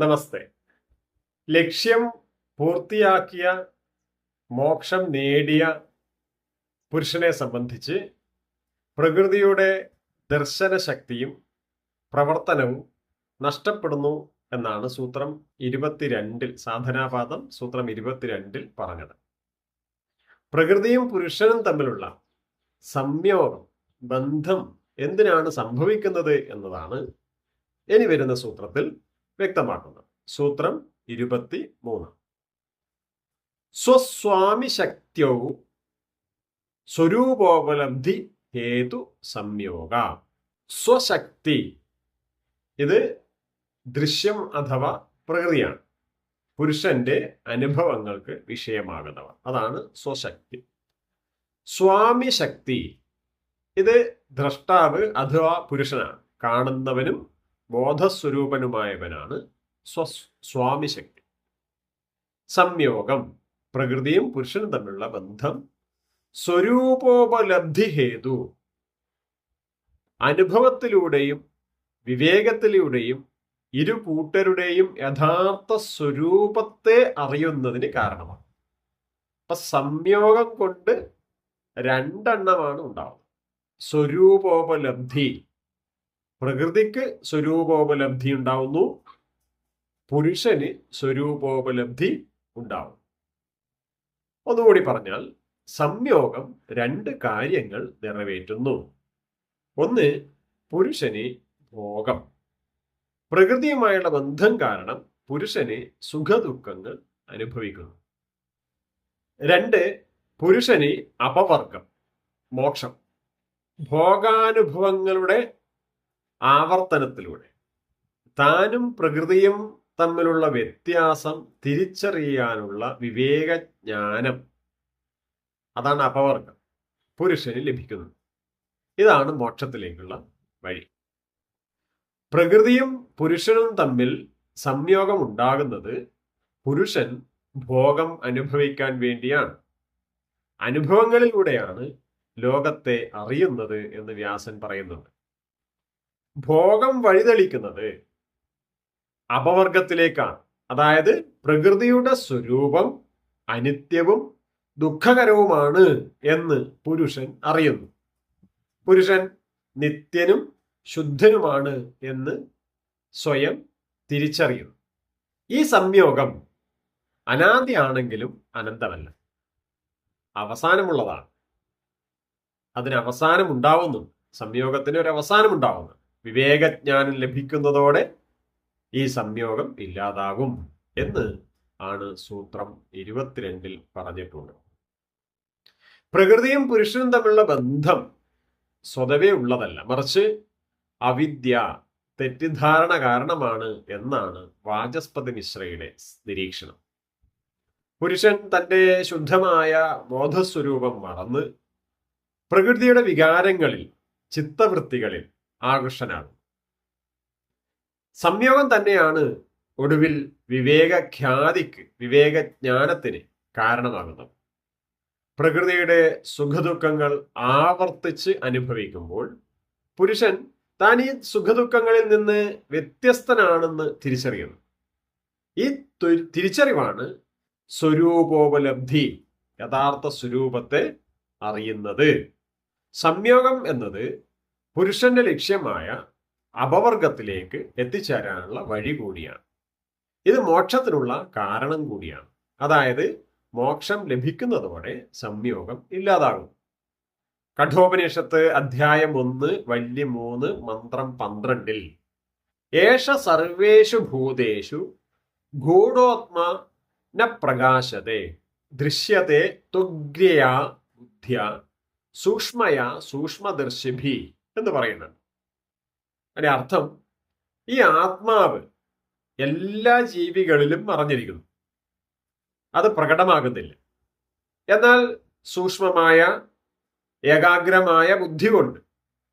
നമസ്തേ. ലക്ഷ്യം പൂർത്തിയാക്കിയ മോക്ഷം നേടിയ പുരുഷനെ സംബന്ധിച്ച് പ്രകൃതിയുടെ ദർശന ശക്തിയും പ്രവർത്തനവും നഷ്ടപ്പെടുന്നു എന്നാണ് സൂത്രം ഇരുപത്തിരണ്ടിൽ സാധനാപാദം സൂത്രം ഇരുപത്തിരണ്ടിൽ പറഞ്ഞത്. പ്രകൃതിയും പുരുഷനും തമ്മിലുള്ള സംയോഗം ബന്ധം എന്തിനാണ് സംഭവിക്കുന്നത് എന്നതാണ് ഇനി വരുന്ന സൂത്രത്തിൽ വ്യക്തമാക്കുന്നത് സൂത്രം ഇരുപത്തി മൂന്ന് സ്വസ്വാമി ശക്തിയോ സ്വരൂപോപലബ്ധി ഹേതു സംയോഗ. സ്വശക്തി ഇത് ദൃശ്യം അഥവാ പ്രകൃതിയാണ്. പുരുഷന്റെ അനുഭവങ്ങൾക്ക് വിഷയമാകുന്നവ. അതാണ് സ്വശക്തി. സ്വാമി ശക്തി ഇത് ദ്രഷ്ടാവ് അഥവാ പുരുഷനാണ്. കാണുന്നവനും ബോധസ്വരൂപനുമായവനാണ് സ്വ സ്വാമിശക്തി. സംയോഗം പ്രകൃതിയും പുരുഷനും തമ്മിലുള്ള ബന്ധം സ്വരൂപോപലബ്ധി ഹേതു അനുഭവത്തിലൂടെയും വിവേകത്തിലൂടെയും ഇരു കൂട്ടരുടെയും യഥാർത്ഥ സ്വരൂപത്തെ അറിയുന്നതിന് കാരണമാണ്. അപ്പൊ സംയോഗം കൊണ്ട് രണ്ടെണ്ണമാണ് ഉണ്ടാവുന്നത്. സ്വരൂപോപലബ്ധി. പ്രകൃതിക്ക് സ്വരൂപോപലബ്ധി ഉണ്ടാവുന്നു. പുരുഷന് സ്വരൂപോപലബ്ധി ഉണ്ടാവും. ഒന്നുകൂടി പറഞ്ഞാൽ സംയോഗം രണ്ട് കാര്യങ്ങൾ നിറവേറ്റുന്നു. ഒന്ന് പുരുഷന് ഭോഗം. പ്രകൃതിയുമായുള്ള ബന്ധം കാരണം പുരുഷന് സുഖദുഃഖങ്ങൾ അനുഭവിക്കുന്നു. രണ്ട് പുരുഷന് അപവർഗം മോക്ഷം. ഭോഗാനുഭവങ്ങളുടെ ആവർത്തനത്തിലൂടെ. താനും പ്രകൃതിയും തമ്മിലുള്ള വ്യത്യാസം തിരിച്ചറിയാനുള്ള വിവേകജ്ഞാനം. അതാണ് അപവർഗം. പുരുഷന് ലഭിക്കുന്നത്. ഇതാണ് മോക്ഷത്തിലേക്കുള്ള വഴി. പ്രകൃതിയും പുരുഷനും തമ്മിൽ സംയോഗം ഉണ്ടാകുന്നത് പുരുഷൻ ഭോഗം അനുഭവിക്കാൻ വേണ്ടിയാണ്. അനുഭവങ്ങളിലൂടെയാണ് ലോകത്തെ അറിയുന്നത് എന്ന് വ്യാസൻ പറയുന്നുണ്ട്. ഭോഗം വഴിതെളിക്കുന്നത് അപവർഗത്തിലേക്കാണ്. അതായത് പ്രകൃതിയുടെ സ്വരൂപം അനിത്യവും ദുഃഖകരവുമാണ് എന്ന് പുരുഷൻ അറിയുന്നു. പുരുഷൻ നിത്യനും ശുദ്ധനുമാണ് എന്ന് സ്വയം തിരിച്ചറിയുന്നു. ഈ സംയോഗം അനാദിയാണെങ്കിലും അനന്തമല്ല. അവസാനമുള്ളതാണ്. അതിന് അവസാനം ഉണ്ടാവുന്നു സംയോഗത്തിന് ഒരു അവസാനം ഉണ്ടാവുന്നു വിവേകജ്ഞാനം ലഭിക്കുന്നതോടെ ഈ സംയോഗം ഇല്ലാതാകും എന്ന് ആണ് സൂത്രം ഇരുപത്തിരണ്ടിൽ പറഞ്ഞിട്ടുണ്ട്. പ്രകൃതിയും പുരുഷനും തമ്മിലുള്ള ബന്ധം സ്വതവേ ഉള്ളതല്ല. മറിച്ച് അവിദ്യ തെറ്റിദ്ധാരണ കാരണമാണ് എന്നാണ് വാചസ്പതി മിശ്രയുടെ നിരീക്ഷണം. പുരുഷൻ തന്റെ ശുദ്ധമായ ബോധസ്വരൂപം മറന്ന് പ്രകൃതിയുടെ വികാരങ്ങളിൽ ചിത്തവൃത്തികളിൽ ആകർഷനാകും സംയോഗം തന്നെയാണ് ഒടുവിൽ വിവേകഖ്യാതിക്ക് വിവേകജ്ഞാനത്തിന് കാരണമാകുന്നത്. പ്രകൃതിയുടെ സുഖദുഃഖങ്ങൾ ആവർത്തിച്ച് അനുഭവിക്കുമ്പോൾ പുരുഷൻ താൻ ഈ സുഖദുഃഖങ്ങളിൽ നിന്ന് വ്യത്യസ്തനാണെന്ന് തിരിച്ചറിയുന്നു. ഈ തിരിച്ചറിവാണ് സ്വരൂപോപലബ്ധി യഥാർത്ഥ സ്വരൂപത്തെ അറിയുന്നത്. സംയോഗം എന്നത് പുരുഷന്റെ ലക്ഷ്യമായ അപവർഗത്തിലേക്ക് എത്തിച്ചേരാനുള്ള വഴി കൂടിയാണ്. ഇത് മോക്ഷത്തിനുള്ള കാരണം കൂടിയാണ്. അതായത് മോക്ഷം ലഭിക്കുന്നതോടെ സംയോഗം ഇല്ലാതാകും കഠോപനിഷത്ത് അധ്യായം ഒന്ന് വല്യ മൂന്ന് മന്ത്രം പന്ത്രണ്ടിൽ ഏഷ സർവേഷു ഭൂതേഷു ഗൂഢോത്മ ന പ്രകാശത്തെ ദൃശ്യത്തെ തുഗ്രയാ ബുദ്ധ്യ സൂക്ഷ്മയാ സൂക്ഷ്മദർശിഭി എന്ന് പറയുന്നത് അതിന്റെ അർത്ഥം ഈ ആത്മാവ് എല്ലാ ജീവികളിലും മറഞ്ഞിരിക്കുന്നു. അത് പ്രകടമാകുന്നില്ല. എന്നാൽ സൂക്ഷ്മമായ ഏകാഗ്രമായ ബുദ്ധി കൊണ്ട്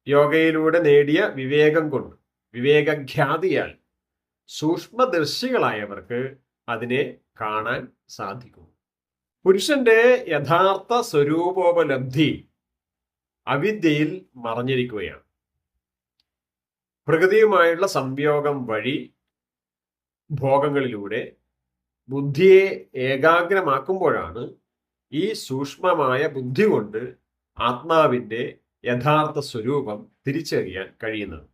യോഗയിലൂടെ നേടിയ വിവേകം കൊണ്ട് വിവേകഖ്യാതിയാൽ സൂക്ഷ്മദർശികളായവർക്ക് അതിനെ കാണാൻ സാധിക്കും. പുരുഷന്റെ യഥാർത്ഥ സ്വരൂപോപലബ്ധി അവിദ്യയിൽ മറഞ്ഞിരിക്കുകയാണ്. പ്രകൃതിയുമായുള്ള സംയോഗം വഴി ഭോഗങ്ങളിലൂടെ ബുദ്ധിയെ ഏകാഗ്രമാക്കുമ്പോഴാണ് ഈ സൂക്ഷ്മമായ ബുദ്ധി കൊണ്ട് ആത്മാവിന്റെ യഥാർത്ഥ സ്വരൂപം തിരിച്ചറിയാൻ കഴിയുന്നത്.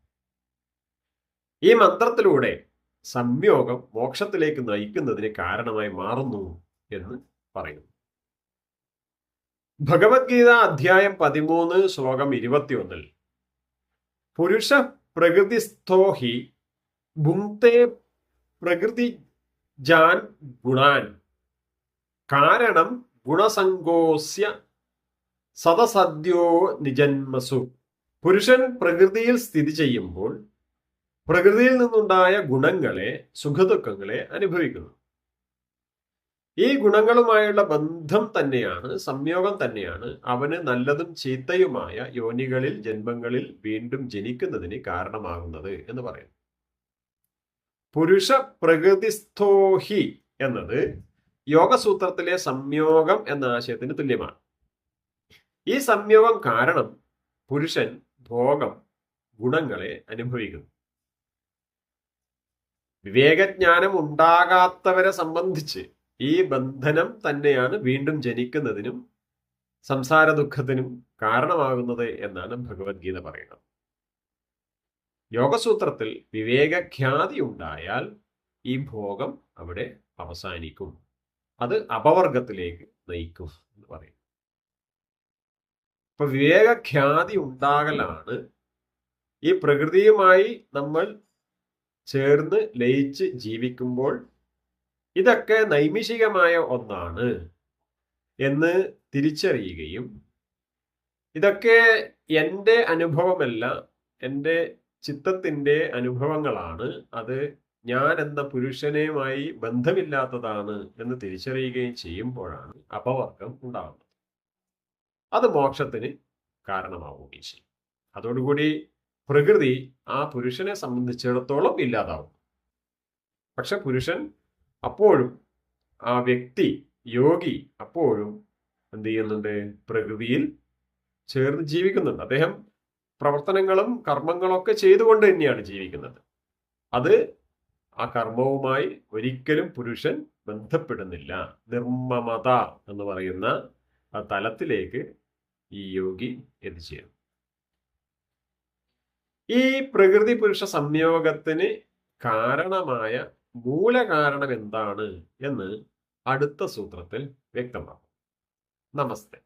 ഈ മന്ത്രത്തിലൂടെ സംയോഗം മോക്ഷത്തിലേക്ക് നയിക്കുന്നതിന് കാരണമായി മാറുന്നു എന്ന് പറയുന്നു. ഭഗവത്ഗീത അധ്യായം പതിമൂന്ന് ശ്ലോകം ഇരുപത്തിയൊന്നിൽ. പുരുഷ പ്രകൃതി സ്ഥോഹി ഭുങ്ക്തേ പ്രകൃതി ജാൻ ഗുണാൻ. കാരണം ഗുണസംഗോസ്യ സദസദ്യോ നിജന്മസു. പുരുഷൻ പ്രകൃതിയിൽ സ്ഥിതി ചെയ്യുമ്പോൾ പ്രകൃതിയിൽ നിന്നുണ്ടായ ഗുണങ്ങളെ സുഖദുഃഖങ്ങളെ അനുഭവിക്കുന്നു. ഈ ഗുണങ്ങളുമായുള്ള ബന്ധം തന്നെയാണ് സംയോഗം തന്നെയാണ് അവന് നല്ലതും ചീത്തയുമായ യോനികളിൽ ജന്മങ്ങളിൽ വീണ്ടും ജനിക്കുന്നതിന് കാരണമാകുന്നത് എന്ന് പറയുന്നു. പുരുഷ പ്രകൃതിസ്ഥോഹി എന്നത് യോഗസൂത്രത്തിലെ സംയോഗം എന്ന ആശയത്തിന് തുല്യമാണ്. ഈ സംയോഗം കാരണം പുരുഷൻ ഭോഗം ഗുണങ്ങളെ അനുഭവിക്കുന്നു. വിവേകജ്ഞാനം ഉണ്ടാകാത്തവരെ സംബന്ധിച്ച് ഈ ബന്ധനം തന്നെയാണ് വീണ്ടും ജനിക്കുന്നതിനും സംസാര ദുഃഖത്തിനും കാരണമാകുന്നത് എന്നാണ് ഭഗവത്ഗീത പറയുന്നത്. യോഗസൂത്രത്തിൽ വിവേകഖ്യാതി ഉണ്ടായാൽ ഈ ഭോഗം അവിടെ അവസാനിക്കും. അത് അപവർഗത്തിലേക്ക് നയിക്കും എന്ന് പറയും. അപ്പൊ വിവേകഖ്യാതി ഉണ്ടാകലാണ്. ഈ പ്രകൃതിയുമായി നമ്മൾ ചേർന്ന് ലയിച്ച് ജീവിക്കുമ്പോൾ ഇതൊക്കെ നൈമിഷികമായ ഒന്നാണ് എന്ന് തിരിച്ചറിയുകയും ഇതൊക്കെ എന്റെ അനുഭവമല്ല എന്റെ ചിത്തത്തിന്റെ അനുഭവങ്ങളാണ്. അത് ഞാൻ എന്ന പുരുഷനുമായി ബന്ധമില്ലാത്തതാണ് എന്ന് തിരിച്ചറിയുകയും ചെയ്യുമ്പോഴാണ് അപവർഗം ഉണ്ടാകുന്നത് അത് മോക്ഷത്തിന് കാരണമാവുകയും ചെയ്യും. അതോടുകൂടി പ്രകൃതി ആ പുരുഷനെ സംബന്ധിച്ചിടത്തോളം ഇല്ലാതാവും. പക്ഷെ പുരുഷൻ അപ്പോഴും ആ വ്യക്തി യോഗി അപ്പോഴും എന്ത് ചെയ്യുന്നുണ്ട്? പ്രകൃതിയിൽ ചേർന്ന് ജീവിക്കുന്നുണ്ട്. അദ്ദേഹം പ്രവർത്തനങ്ങളും കർമ്മങ്ങളൊക്കെ ചെയ്തുകൊണ്ട് തന്നെയാണ് ജീവിക്കുന്നത്. അത് ആ കർമ്മവുമായി ഒരിക്കലും പുരുഷൻ ബന്ധപ്പെടുന്നില്ല. നിർമ്മമത എന്ന് പറയുന്ന ആ തലത്തിലേക്ക് ഈ യോഗി എത്തിച്ചേരും. ഈ പ്രകൃതി പുരുഷ സംയോഗത്തിന് കാരണമായ മൂലകാരണം എന്താണ് എന്ന് അടുത്ത സൂത്രത്തിൽ വ്യക്തമാക്കും നമസ്തേ.